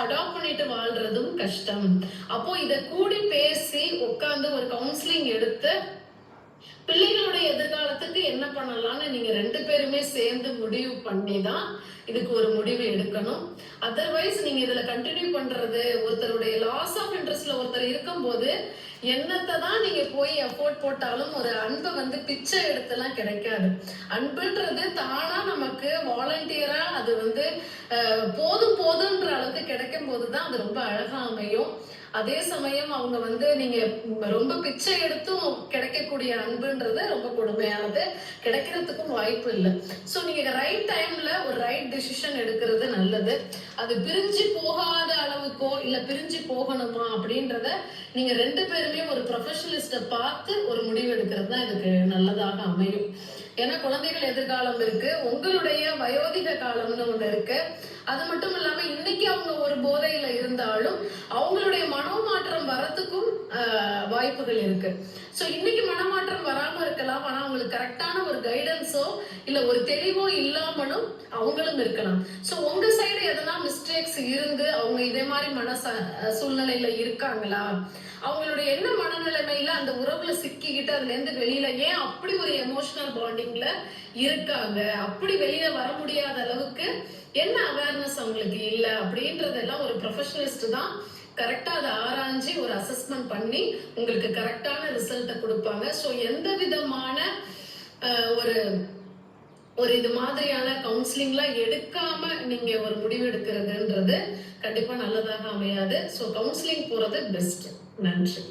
Adapt பண்ணிட்டு வாழ்றதும் கஷ்டம். அப்போ இத கூடி பேசி உட்கார்ந்து ஒரு கவுன்சிலிங் எடுத்து பிள்ளைகளுடைய எதிர்காலத்துக்கு என்ன பண்ணலாம்னு நீங்க ரெண்டு பேருமே சேர்ந்து முடிவு பண்ணி தான் இதுக்கு ஒரு முடிவு எடுக்கணும். அதர்வைஸ் நீங்க இதுல கண்டினியூ பண்றது ஒருத்தருடைய லாஸ் ஆஃப் இன்ட்ரெஸ்ட்ல ஒருத்தர் இருக்கும்போது என்னத்தை தான் நீங்க போய் எஃபோர்ட் போட்டாலும் ஒரு அன்பை வந்து பிச்சை எடுத்துலாம் கிடைக்காது. அன்புன்றது தானா நமக்கு வாலண்டியரா அது வந்து போதும் போதும் கிடைக்கும் போதுதான் அது ரொம்ப அழகா அமையும். அதே சமயம் அவங்க வந்து நீங்க ரொம்ப பிச்சை எடுத்தும் கிடைக்கக்கூடிய அன்புன்றது ரொம்ப கொடுமையானது. கிடைக்கிறதுக்கும் வாய்ப்பு இல்லை. ஸோ நீங்க ரைட் டைம்ல ஒரு ரைட் டிசிஷன் எடுக்கிறது நல்லது. அது பிரிஞ்சு போகாத அளவுக்கோ இல்ல பிரிஞ்சு போகணுமா அப்படின்றத நீங்க ரெண்டு பேருமே ஒரு ப்ரொஃபஷனலிஸ்ட பார்த்து ஒரு முடிவு எடுக்கிறது தான் இதுக்கு நல்லதாக அமையும். ஏன்னா குழந்தைகள் எதிர்காலம் இருக்கு உங்களுடைய வயோதிக காலம்னு ஒண்ணு இருக்கு. அது மட்டும் இல்லாம இன்னைக்கு அவங்க ஒரு போதையில இருந்தாலும் அவங்களுடைய மனோமாற்றம் வரத்துக்கும் ஆஹ், வாய்ப்புகள் இருக்கு. ஸோ இன்னைக்கு மனமாற்றம் வராம இருக்கலாம். ஆனா அவங்களுக்கு கரெக்டான ஒரு கைடன்ஸோ இல்ல ஒரு தெளிவோ இல்லாமலும் அவங்களும் இருக்கலாம். ஸோ உங்க சைடு எதனா மிஸ்டேக்ஸ் இருந்து அவங்க இதே மாதிரி மன சூழ்நிலையில இருக்காங்களா? அவங்களுடைய என்ன மனநிலைமையில அந்த உறவுல சிக்கிக்கிட்டு அதுல இருந்து வெளியில ஏன் அப்படி ஒரு எமோஷனல் பாண்டிங்ல இருக்காங்க? அப்படி வெளியில வர முடியாத அளவுக்கு என்ன அவேர்னஸ் அவங்களுக்கு இல்லை? அப்படின்றதெல்லாம் ஒரு ப்ரொஃபஷனலிஸ்ட் தான் கரெக்டா அதை ஆராய்ஞ்சு ஒரு அசஸ்மெண்ட் பண்ணி உங்களுக்கு கரெக்டான ரிசல்ட்டை கொடுப்பாங்க. ஸோ எந்த விதமான ஒரு ஒரு இது மாதிரியான கவுன்சிலிங்லாம் எடுக்காம நீங்க ஒரு முடிவு எடுக்கிறதுன்றது கண்டிப்பா நல்லதாக அமையாது. ஸோ கவுன்சிலிங் போறது பெஸ்ட் நன்றி.